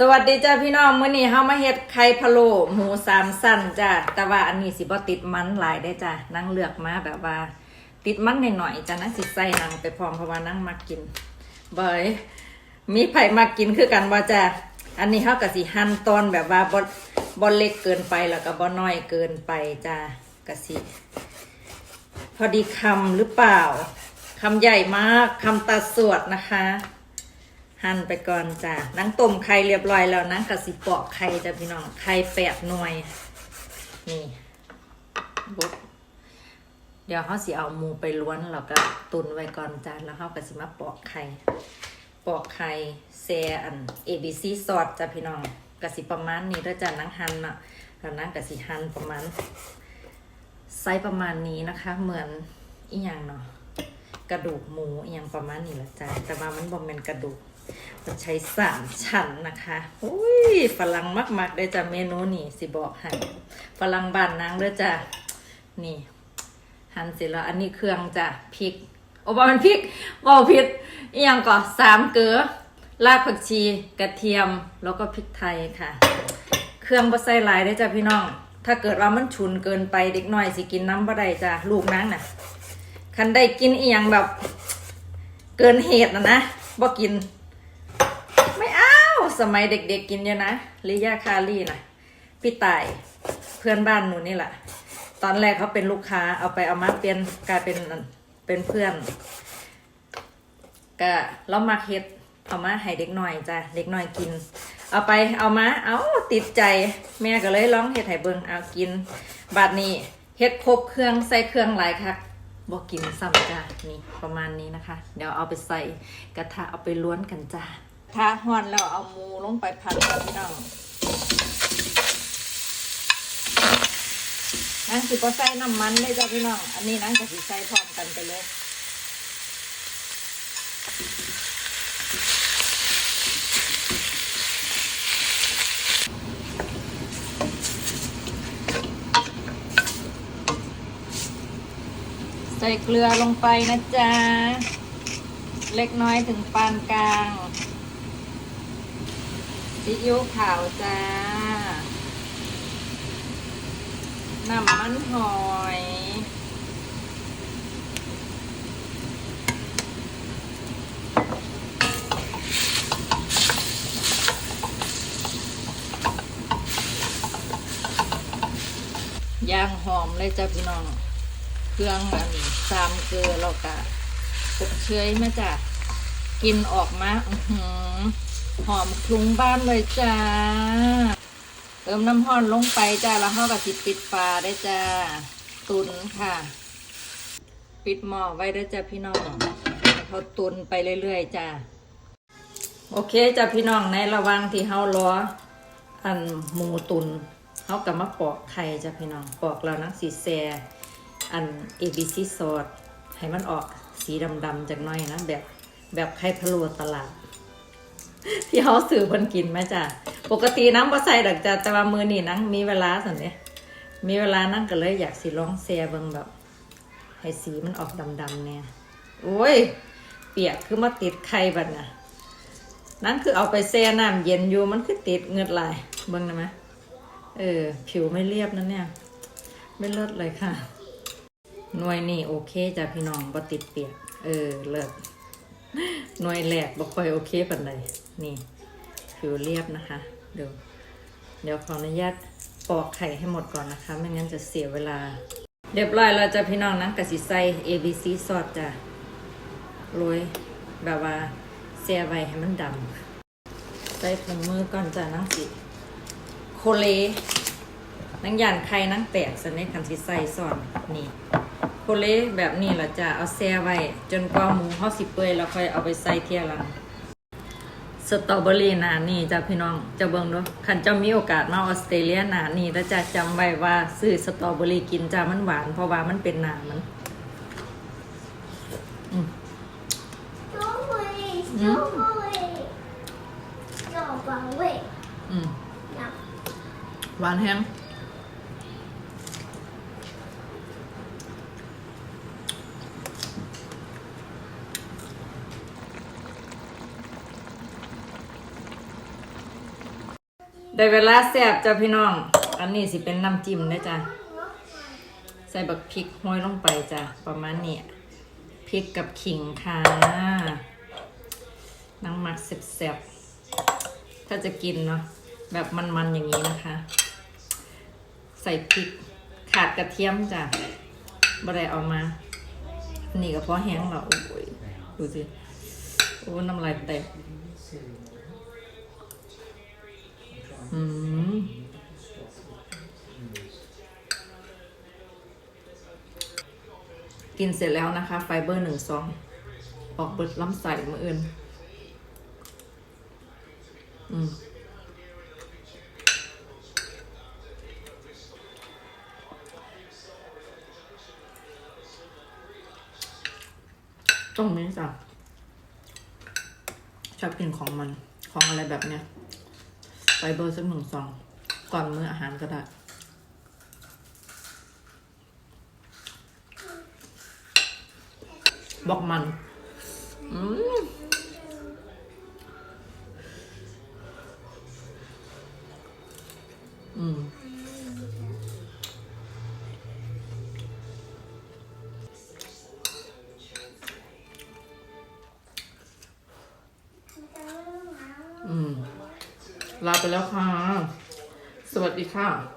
สวัสดีจ้าพี่น้องมื้อนี้เฮามาเฮ็ดไข่พะโล้หมูสามสั้นจ้าแต่ว่าอันนี้สิบ่ติดมันหลายได้จ้านั่งเลือกมาแบบว่า ติดมันหน่อยๆจ้านั่งสิใส่นังไปพร้อมเพราะว่านั่งมากินเบยมีไผ่มากินคือกันว่าจ้าอันนี้เฮาก็สิหั่นตอนแบบว่าบ่บ่เล็กเกินไปแล้วก็บ่น้อยเกินไปจ้าก็สิพอดีคำหรือเปล่าคำใหญ่มากคำตาสวดนะคะ หั่นไปก่อนจ้ะนังต้มไข่เรียบร้อยแล้วนังกะสิปอกไข่จ้ะพี่น้องไข่แปดหน่วยนี่บุ๊เดี๋ยวเขาสิเอาหมูไปล้วนแล้วก็ตุนไว้ก่อนจ้ะแล้วเขาก็สิมาปอกไข่ปอกไข่แซอัน ABC ซอสจ้ะพี่น้องกะสิประมาณนี้แล้วจ้ะนังหั่นอะแล้วนังกะสิหั่นประมาณไซส์ประมาณนี้นะคะ เหมือนอีหยังเนาะกระดูกหมูอีหย่างประมาณนี้แหละจ้ะแต่ว่ามันบ่แม่นกระดูก ใช้สามชั้นนะคะอุ้ยฝรั่งมากๆได้จ้ะเมนูนี่สิบอกให้ฝรั่งบ้านนางเด้อจ้ะนี่หั่นเสร็จแล้วอันนี้เครื่องจ้ะพริกโอ้บ่มันพริกบ่ผิดอีหยังก่อสามเกลือรากผักชีกระเทียมแล้วก็พริกไทยค่ะ เครื่องบ่ใส่หลายได้จ้ะพี่น้อง ถ้าเกิดว่ามันฉุนเกินไปเด็กน้อยสิกินน้ำบ่ได้จ้ะลูกนางน่ะคันได้กินอีหยังแบบ เกินเหตุนะนะบ่กิน สมัยเด็กๆกินเยอะนะลิยาคารี่นะพี่ต่ายเพื่อนบ้านหนูนี่แหละตอนแรกเขาเป็นลูกค้าเอาไปเอามาเปลี่ยนกลายเป็นเป็นเพื่อนก็เรามาเฮ็ดเอามาให้เด็กหน่อยจ้ะเด็กหน่อยกิน เอาไปเอามาเอาติดใจ แม่ก็เลยร้องเฮ็ดให้เบิงเอากิน บาดนี้เฮ็ดครบเครื่องใส่เครื่องหลายคักบอกกินซ้ำจ้ะนี่ประมาณนี้นะคะ เดี๋ยวเอาไปใส่กระทะเอาไปล้วนกันจ้ะ ถ้าห่อนแล้วเอาหมูลงไปผัดกับพี่น้องนั่นสิบ่ใส่น้ำมันเลยจ้ะพี่น้อง อันนี้นั่นก็สิใส่พร้อมกันไปเลยใส่เกลือลงไปนะจ๊ะ เล็กน้อยถึงปานกลาง ซีอิ๊วขาวจ้า น้ำมันหอย ย่างหอมเลยจ้ะพี่น้อง เครื่องอันสามเกลือเรากะอบเชยมาจ้ะกินออกมา อือหือ หอมคลุ้งบ้านเลยจ้า เติมน้ำห้อนลงไปจ้าแล้วเขาก็สิปิดฝาได้จ้า ตุนค่ะ ปิดหม้อไว้ได้จ้าพี่น้องเขาตุนไปเรื่อยๆจ้าโอเคจ้าพี่น้องในระว่างที่เขารออันหมูตุนเขาก็มาปอกไข่จ้าพี่น้องปอกแล้วนะสีแซอัน ABC ซอสให้มันออกสีดำๆจากน้อยนะแบบแบบไข่พะโล้ตลาด ที่เขาสื่อเพิ่นกินไหมจ้ะปกติน้ำบ่ใส่ดอกจ้ะแต่ว่ามือนี่นั่งมีเวลาสันเนี่ยมีเวลานั่งก็เลยอยากสิลองแซ่เบิ่งแบบ ให้สีมันออกดำๆเนี่ยโอ้ย เปียกคือมาติดไข่บัดน่ะนั่นคือเอาไปแช่น้ำเย็นอยู่มันคือติดเงือดลายเบิ่งได้ไหมเออ ผิวไม่เรียบนะเนี่ย ไม่เลิศเลยค่ะหน่วยนี่โอเคจ้ะพี่น้องบ่ติดเปียก เออ เลิศ หน่วยแหลกบ่ค่อยโอเคปานใดนี่ผิวเรียบนะคะเดี๋ยวเดี๋ยวขออนุญาตปอกไข่ให้หมดก่อนนะคะ ไม่งั้นจะเสียเวลา เรียบร้อยแล้วจ้ะพี่น้องนะกะสิใส่ ABC ซอสจ้ะโรยแบบว่าแซ่ไว้ให้มันดำใส่ผงมือก่อนจ้ะนังสิโคเลนังหยานไข่นังแตกสนิทคันสิใส่ซอนนี่ โคเละแบบนี้ละจะเอาแช่ไว้ จนกว่าหมูเฮาสิเปื่อยแล้วค่อยเอาไปใส่เที่ยหลังสตรอเบอรี่หนานี่จ้ะพี่น้องจะเบิ่งดูคันเจ้ามีโอกาสมาออสเตรเลียหนานี่แล้วจะจำไว้ว่าซื้อสตรอเบอรี่กินจ้ามันหวาน เพราะว่ามันเป็นหนามัน Strawberry, strawberry. Strawberry. อืม Nào, หวานแฮง ได้เวลาแซ่บจ้ะพี่น้อง อันนี้สิเป็นน้ำจิ้มนะจ้ะ ใส่บักพริกห้อยลงไปจ้ะ ประมาณนี้พริกกับขิงค่ะน้ำหมักแซ่บๆถ้าจะกินเนาะแบบมันๆอย่างนี้นะคะ ใส่พริกขาดกระเทียมจ้ะบ่ได้เอามา นี่ก็เพราะแห้งแล้วโอ้ยดูสิโอ้น้ำลายแตก อืมกินเสร็จแล้วนะคะ ไฟเบอร์หนึ่งซอง ออกเบิดลำไส้มืออื่น อืมตรงนี้จ้ะชอบกินของมัน ของอะไรแบบเนี้ย ไฟเบอร์สักหนึ่งซองก่อนมื้ออาหารก็ได้บอกมัน อืมอืมอืม ลาไปแล้วค่ะ สวัสดีค่ะ